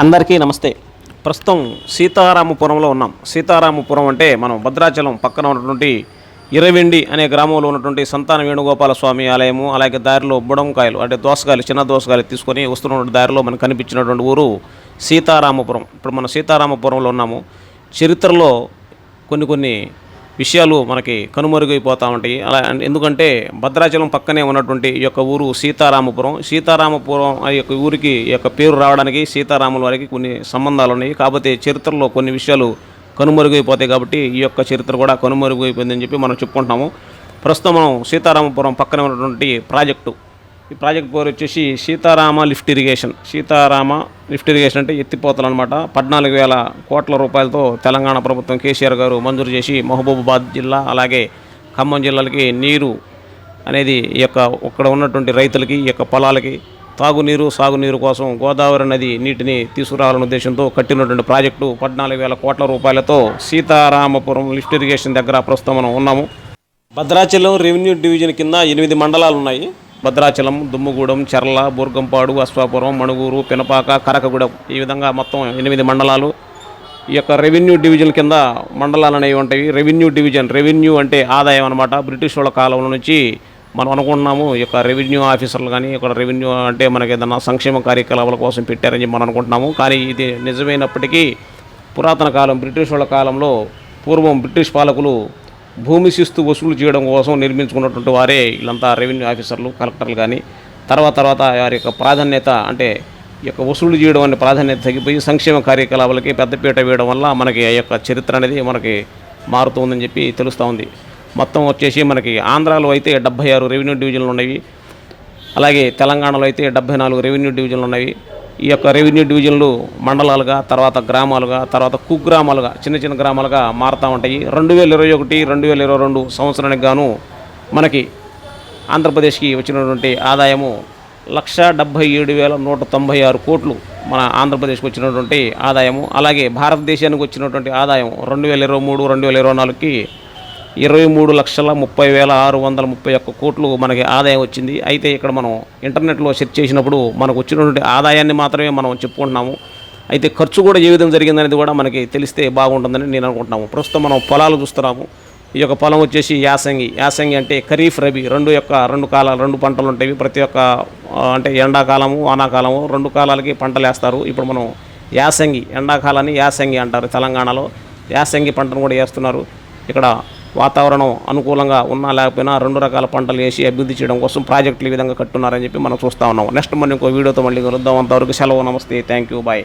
అందరికీ నమస్తే. ప్రస్తుతం సీతారామపురంలో ఉన్నాం. సీతారామపురం అంటే మనం భద్రాచలం పక్కన ఉన్నటువంటి ఇరవెండి అనే గ్రామంలో ఉన్నటువంటి సంతాన వేణుగోపాల స్వామి ఆలయము అలాగే దారిలో బుడంకాయలు అంటే దోసకాయలు చిన్న దోసకాయలు తీసుకొని వస్తున్నటువంటి దారిలో మనకు కనిపించినటువంటి ఊరు సీతారామపురం. ఇప్పుడు మనం సీతారామపురంలో ఉన్నాము. చరిత్రలో కొన్ని కొన్ని విషయాలు మనకి కనుమరుగైపోతూ ఉంటాయి. అలా ఎందుకంటే భద్రాచలం పక్కనే ఉన్నటువంటి ఈ యొక్క ఊరు సీతారామపురం. సీతారామపురం ఆ యొక్క ఊరికి ఈ యొక్క పేరు రావడానికి సీతారాముల వారికి కొన్ని సంబంధాలు ఉన్నాయి. కాకపోతే చరిత్రలో కొన్ని విషయాలు కనుమరుగైపోతాయి కాబట్టి ఈ యొక్క చరిత్ర కూడా కనుమరుగైపోయిందని చెప్పి మనం చెప్పుకుంటున్నాము. ప్రస్తుతం మనం సీతారామపురం పక్కనే ఉన్నటువంటి ప్రాజెక్టు ఈ ప్రాజెక్ట్ పేరు వచ్చేసి Sitarama lift irrigation. Sitarama lift irrigation అంటే ఎత్తిపోతలు అనమాట పద్నాలుగు వేల కోట్ల రూపాయలతో తెలంగాణ ప్రభుత్వం కేసీఆర్ గారు మంజూరు చేసి మహబూబాబాద్ జిల్లా అలాగే ఖమ్మం జిల్లాలకి నీరు అనేది ఈ యొక్క ఇక్కడ ఉన్నటువంటి రైతులకి ఈ యొక్క పొలాలకి తాగునీరు సాగునీరు కోసం గోదావరి నది నీటిని తీసుకురావాలనే ఉద్దేశంతో కట్టినటువంటి ప్రాజెక్టు పద్నాలుగు వేల కోట్ల రూపాయలతో సీతారామపురం లిఫ్ట్ ఇరిగేషన్ దగ్గర ప్రస్తుతం మనం ఉన్నాము. భద్రాచలం రెవెన్యూ డివిజన్ కింద ఎనిమిది మండలాలు ఉన్నాయి. భద్రాచలం దుమ్ముగూడెం చెర్ల బూర్గంపాడు అశ్వాపురం మణుగూరు పినపాక కరకగూడెం ఈ విధంగా మొత్తం ఎనిమిది మండలాలు. ఈ యొక్క రెవెన్యూ డివిజన్ కింద మండలాలు అనేవి ఉంటాయి. రెవెన్యూ డివిజన్ రెవెన్యూ అంటే ఆదాయం అనమాట బ్రిటిష్ వాళ్ళ కాలంలో నుంచి మనం అనుకుంటున్నాము ఈ యొక్క రెవెన్యూ ఆఫీసర్లు కానీ ఇక్కడ రెవెన్యూ అంటే మనకి ఏదైనా సంక్షేమ కార్యకలాపాల కోసం పెట్టారని చెప్పి మనం అనుకుంటున్నాము. కానీ ఇది నిజమైనప్పటికీ పురాతన కాలం బ్రిటిష్ వాళ్ళ కాలంలో పూర్వం బ్రిటిష్ పాలకులు భూమి శిస్తు వసూలు చేయడం కోసం నిర్మించుకున్నటువంటి వారే వీళ్ళంతా రెవెన్యూ ఆఫీసర్లు కలెక్టర్లు కానీ తర్వాత తర్వాత వారి యొక్క ప్రాధాన్యత అంటే ఈ యొక్క వసూలు చేయడం అనే ప్రాధాన్యత తగ్గిపోయి సంక్షేమ కార్యకలాపాలకి పెద్దపీట వేయడం వల్ల మనకి ఆ యొక్క చరిత్ర అనేది మనకి మారుతుందని చెప్పి తెలుస్తూ ఉంది. మొత్తం వచ్చేసి మనకి ఆంధ్రాలో అయితే డెబ్బై ఆరు రెవెన్యూ డివిజన్లు ఉన్నాయి అలాగే తెలంగాణలో అయితే డెబ్బై నాలుగు రెవెన్యూ డివిజన్లు ఉన్నాయి ఈ యొక్క రెవెన్యూ డివిజన్లు మండలాలుగా తర్వాత గ్రామాలుగా తర్వాత కుగ్రామాలుగా చిన్న చిన్న గ్రామాలుగా మారుతూ ఉంటాయి. రెండు వేల ఇరవై ఒకటి రెండు వేల ఇరవై రెండు సంవత్సరానికి గాను మనకి ఆంధ్రప్రదేశ్కి వచ్చినటువంటి ఆదాయము లక్ష డెబ్భై ఏడు వేల నూట తొంభై ఆరు కోట్లు మన ఆంధ్రప్రదేశ్కి వచ్చినటువంటి ఆదాయము. అలాగే భారతదేశానికి వచ్చినటువంటి ఆదాయం రెండు వేల ఇరవై మూడు రెండు వేల ఇరవై నాలుగుకి ఇరవై మూడు లక్షల ముప్పై వేల ఆరు వందల ముప్పై ఒక్క కోట్లు మనకి ఆదాయం వచ్చింది. అయితే ఇక్కడ మనం ఇంటర్నెట్లో సెర్చ్ చేసినప్పుడు మనకు వచ్చినటువంటి ఆదాయాన్ని మాత్రమే మనం చెప్పుకుంటున్నాము. అయితే ఖర్చు కూడా ఏ విధంగా జరిగిందనేది కూడా మనకి తెలిస్తే బాగుంటుందని నేను అనుకుంటున్నాము. ప్రస్తుతం మనం పొలాలు చూస్తున్నాము. ఈ యొక్క పొలం వచ్చేసి యాసంగి. యాసంగి అంటే ఖరీఫ్ రబీ. రెండు యొక్క రెండు కాలాలు రెండు పంటలు ఉంటాయి. ప్రతి ఒక్క అంటే ఎండాకాలము వానాకాలము రెండు కాలాలకి పంటలు వేస్తారు. ఇప్పుడు మనం యాసంగి ఎండాకాలాన్ని యాసంగి అంటారు తెలంగాణలో. యాసంగి పంటను కూడా వేస్తున్నారు. ఇక్కడ వాతావరణం అనుకూలంగా ఉన్నా లేకపోయినా రెండు రకాల పంటలు వేసి అభివృద్ధి చేయడం కోసం ప్రాజెక్టులు ఈ విధంగా కట్టున్నారని చెప్పి మనం చూస్తూ ఉన్నాం. నెక్స్ట్ మనం ఇంకో వీడియోతో మళ్ళీ కలుద్దాం. అంతవరకు సెలవు నమస్తే. Thank you. బాయ్.